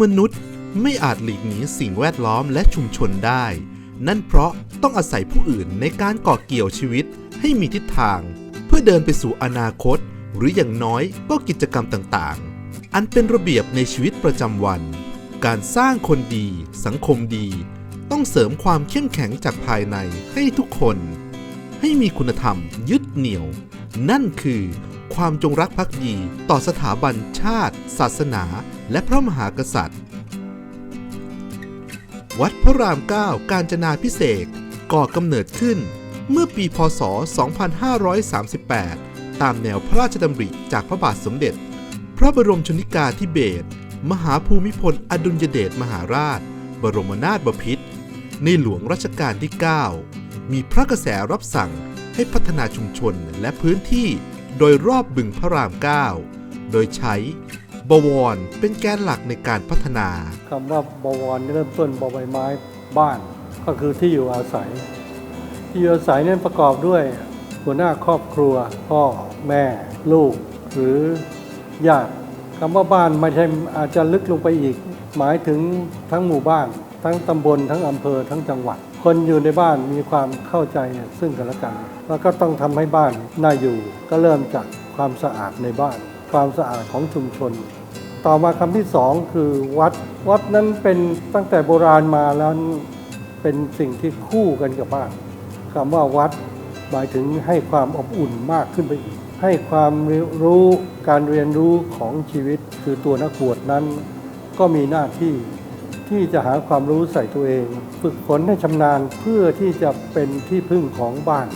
มนุษย์ไม่อาจหลีกหนีสิ่งแวดล้อมและชุมชนได้ นั่นเพราะต้องอาศัยผู้อื่นในการก่อเกี่ยวชีวิตให้มีทิศทาง เพื่อเดินไปสู่อนาคต หรืออย่างน้อยก็กิจกรรมต่างๆ อันเป็นระเบียบในชีวิตประจำวัน การสร้างคนดี สังคมดี ต้องเสริมความเข้มแข็งจากภายในให้ทุกคน ให้มีคุณธรรมยึดเหนี่ยว นั่นคือความจงรักภักดีต่อสถาบันชาติ ศาสนา และพระมหากษัตริย์ วัดพระรามเก้าการจนาพิเศษกก่อกำเนิดขึ้นเมื่อปีพศ 2538 ตามแนวพระราชดำริจากพระบาทสมเด็จ พระบรมชนิกาธิเบศรมหาภูมิพลอดุลยเดชมหาราช บรมนาถบพิตรในหลวงรัชกาลที่ 9 มีพระกระแสรับสั่ง ให้พัฒนาชุมชนและพื้นที่โดยรอบบึงพระราม 9 โดยใช้บวรเป็นแกนหลักในการพัฒนาคำว่าบวรเริ่มต้นบใบไม้บ้านก็คือที่อยู่อาศัย ที่อยู่อาศัยนั้นประกอบด้วยหัวหน้าครอบครัว พ่อแม่ ลูก หรือญาติคำว่าบ้านไม่ใช่อาจจะลึกลงไปอีก หมายถึงทั้งหมู่บ้าน ทั้งตำบลทั้งอำเภอทั้งจังหวัด คนอยู่ในบ้านมีความเข้าใจซึ่งกันและกัน แล้วก็ต้องทำให้บ้านน่าอยู่ ก็เริ่มจากความสะอาดในบ้าน ความสะอาดของชุมชน ต่อมาคำที่สองคือวัด วัดนั้นเป็นตั้งแต่โบราณมาแล้วเป็นสิ่งที่คู่กันกับบ้านคำว่าวัดหมายถึงให้ความอบอุ่นมากขึ้นไปอีก ให้ความรู้การเรียนรู้ของชีวิต คือตัวนักบวชนั้น ก็มีหน้าที่ ที่จะหาความรู้ใส่ตัวเอง ฝึกฝนให้ชำนาญเพื่อที่จะเป็นที่พึ่งของบ้าน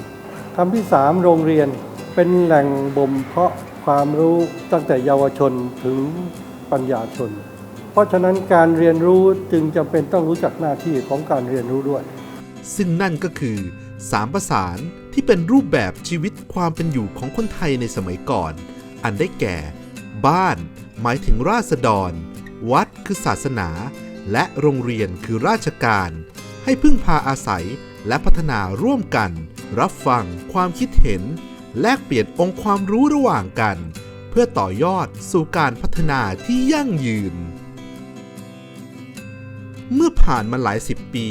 คำที่สามโรงเรียนเป็นแหล่งบ่มเพาะความรู้ตั้งแต่เยาวชนถึงปัญญาชน เพราะฉะนั้นการเรียนรู้จึงจำเป็นต้องรู้จักหน้าที่ของการเรียนรู้ด้วย ซึ่งนั่นก็คือสามประสานที่เป็นรูปแบบชีวิตความเป็นอยู่ของคนไทยในสมัยก่อน อันได้แก่ บ้าน หมายถึงราษฎร วัดคือศาสนา และโรงเรียนคือราชการ ให้พึ่งพาอาศัยและพัฒนาร่วมกัน รับฟังความคิดเห็น แลกเปลี่ยนองค์ความรู้ระหว่างกัน เพื่อต่อยอดสู่การพัฒนาที่ยั่งยืน เมื่อผ่านมาหลายสิบปี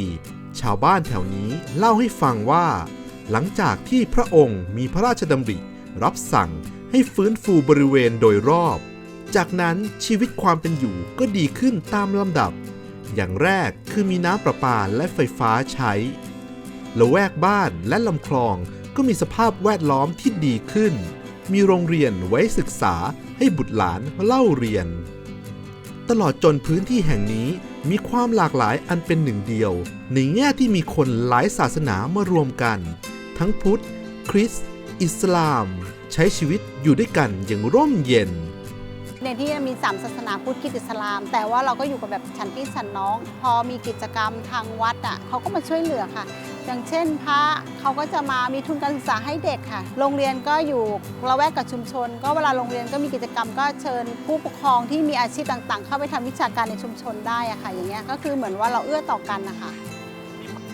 ชาวบ้านแถวนี้เล่าให้ฟังว่า หลังจากที่พระองค์มีพระราชดำริ รับสั่งให้ฟื้นฟูบริเวณโดยรอบ จากนั้นชีวิตความเป็นอยู่ก็ดีขึ้นตามลำดับ อย่างแรกคือมีน้ำประปาและไฟฟ้าใช้ ละแวกบ้านและลำคลองก็มีสภาพแวดล้อมที่ดีขึ้น มีโรงเรียนไว้ศึกษาให้บุตรหลานเล่าเรียน ตลอดจนพื้นที่แห่งนี้มีความหลากหลายอันเป็นหนึ่งเดียว ในแง่ที่มีคนหลายศาสนามารวมกัน ทั้งพุทธ คริสต์ อิสลาม ใช้ชีวิตอยู่ด้วยกันอย่างร่มเย็น ในที่มีสามศาสนาพุทธคริสต์อิสลาม แต่ว่าเราก็อยู่กับแบบฉันพี่ฉันน้อง พอมีกิจกรรมทางวัดอะเขาก็มาช่วยเหลือค่ะ อย่างเช่นพระเขาก็จะมามีทุนการศึกษาให้เด็กค่ะ โรงเรียนก็อยู่ระแวกกับชุมชน ก็เวลาโรงเรียนก็มีกิจกรรมก็เชิญผู้ปกครองที่มีอาชีพต่างๆ เข้าไปทำวิชาการในชุมชนได้อะค่ะ อย่างเงี้ยก็คือเหมือนว่าเราเอื้อต่อกันนะคะ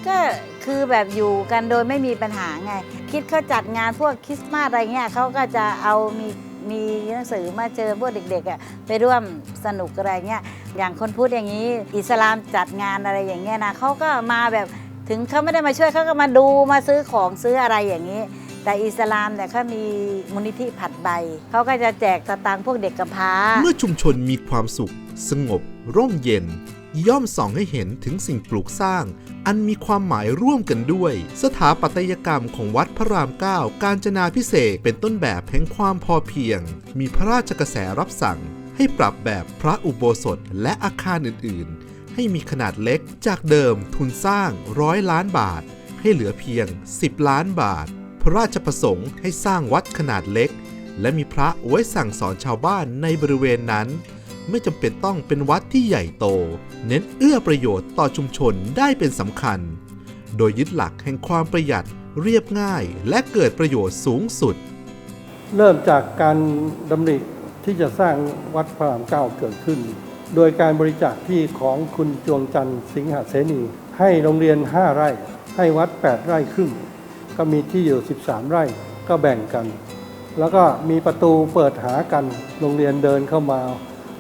ก็คือแบบอยู่กันโดยไม่มีปัญหาไง คิดเขาจัดงานพวกคริสต์มาสอะไรเงี้ยเขาก็จะเอามี มีหนังสือมาเจอพวกเด็กๆอะไปร่วมสนุกอะไรเงี้ยอย่างคนพูดอย่างนี้ อิสลามจัดงานอะไรอย่างเงี้ยนะเขาก็มาแบบถึงเขาไม่ได้มาช่วยเขาก็มาดูมาซื้อของซื้ออะไรอย่างนี้ แต่อิสลามเนี่ยเขามีมูลนิธิผัดใบเขาก็จะแจกสตางค์พวกเด็กกำพร้า เมื่อชุมชนมีความสุข สงบ ร่มเย็น ย่อมส่องให้เห็นถึงสิ่งปลูกสร้าง อันมีความหมายร่วมกันด้วย สถาปัตยกรรมของวัดพระรามเก้าการจนาพิเศษเป็นต้นแบบแห่งความพอเพียง มีพระราชกระแสรับสั่ง ให้ปรับแบบพระอุโบสถและอาคารอื่น ๆ ให้มีขนาดเล็กจากเดิมทุนสร้างร้อยล้านบาท ให้เหลือเพียง 10 ล้านบาท พระราชประสงค์ให้สร้างวัดขนาดเล็ก และมีพระไว้สั่งสอนชาวบ้านในบริเวณนั้น ไม่จำเป็นต้องเป็นวัดที่ใหญ่โต เน้นเอื้อประโยชน์ต่อชุมชนได้เป็นสำคัญ โดยยึดหลักแห่งความประหยัดเรียบง่ายและเกิดประโยชน์สูงสุด เริ่มจากการดำริที่จะสร้างวัดพระรามเก้าเกิดขึ้น โดยการบริจาคที่ของคุณจวงจันทร์สิงหเสนี ให้โรงเรียน 5 ไร่ ให้วัด 8 ไร่ครึ่ง ก็มีที่อยู่ 13 ไร่ก็แบ่งกัน แล้วก็มีประตูเปิดหากันโรงเรียนเดินเข้ามา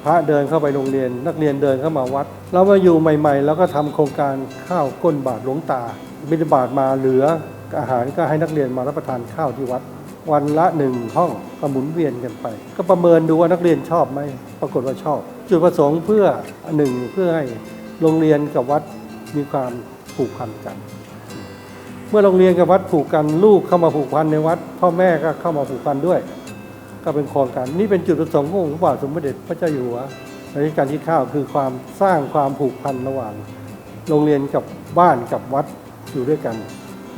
พระเดินเข้าไปโรงเรียน นักเรียนเดินเข้ามาวัดเรามาอยู่ใหม่ๆ แล้วก็ทำโครงการข้าวก้นบาทหลวงตา บิณฑบาตมาเหลืออาหารก็ให้นักเรียนมารับประทานข้าวที่วัด วันละหนึ่งห้องก็หมุนเวียนกันไป ก็ประเมินดูว่านักเรียนชอบไหมปรากฏว่าชอบ จุดประสงค์เพื่อหนึ่งเพื่อให้โรงเรียนกับวัดมีความผูกพันกัน เมื่อโรงเรียนกับวัดผูกกันลูกเข้ามาผูกพันในวัด พ่อแม่ก็เข้ามาผูกพันด้วย ก็เป็นโครงการนี่เป็นจุดประสงค์ขององค์พระบาทสมเด็จพระเจ้าอยู่หัวรัชกาลที่9คือความสร้างความผูกพันระหว่าง โรงเรียนกับบ้านกับวัดอยู่ด้วยกัน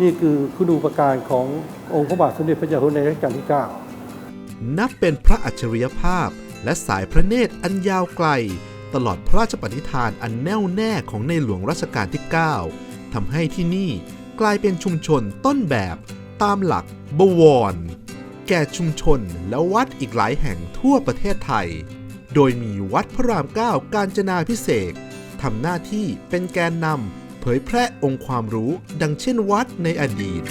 นี่คือคุณูปการขององค์พระบาทสมเด็จพระเจ้าอยู่หัวในรัชกาลที่ 9 นับเป็นพระอัจฉริยภาพ และสายพระเนตรอันยาวไกล ตลอดพระราชปณิธานอันแน่วแน่ของในหลวงรัชกาลที่ 9ทำให้ที่นี่กลายเป็นชุมชนต้นแบบตามหลักบวร ก่ชุมชนและวัดอีกหลายแห่งทั่วประเทศไทย โดยมีวัดพระรามเก้าการจนาพิเศษทำหน้าที่เป็นแกนนำเผยแพร่องค์ความรู้ดังเช่นวัดในอดีต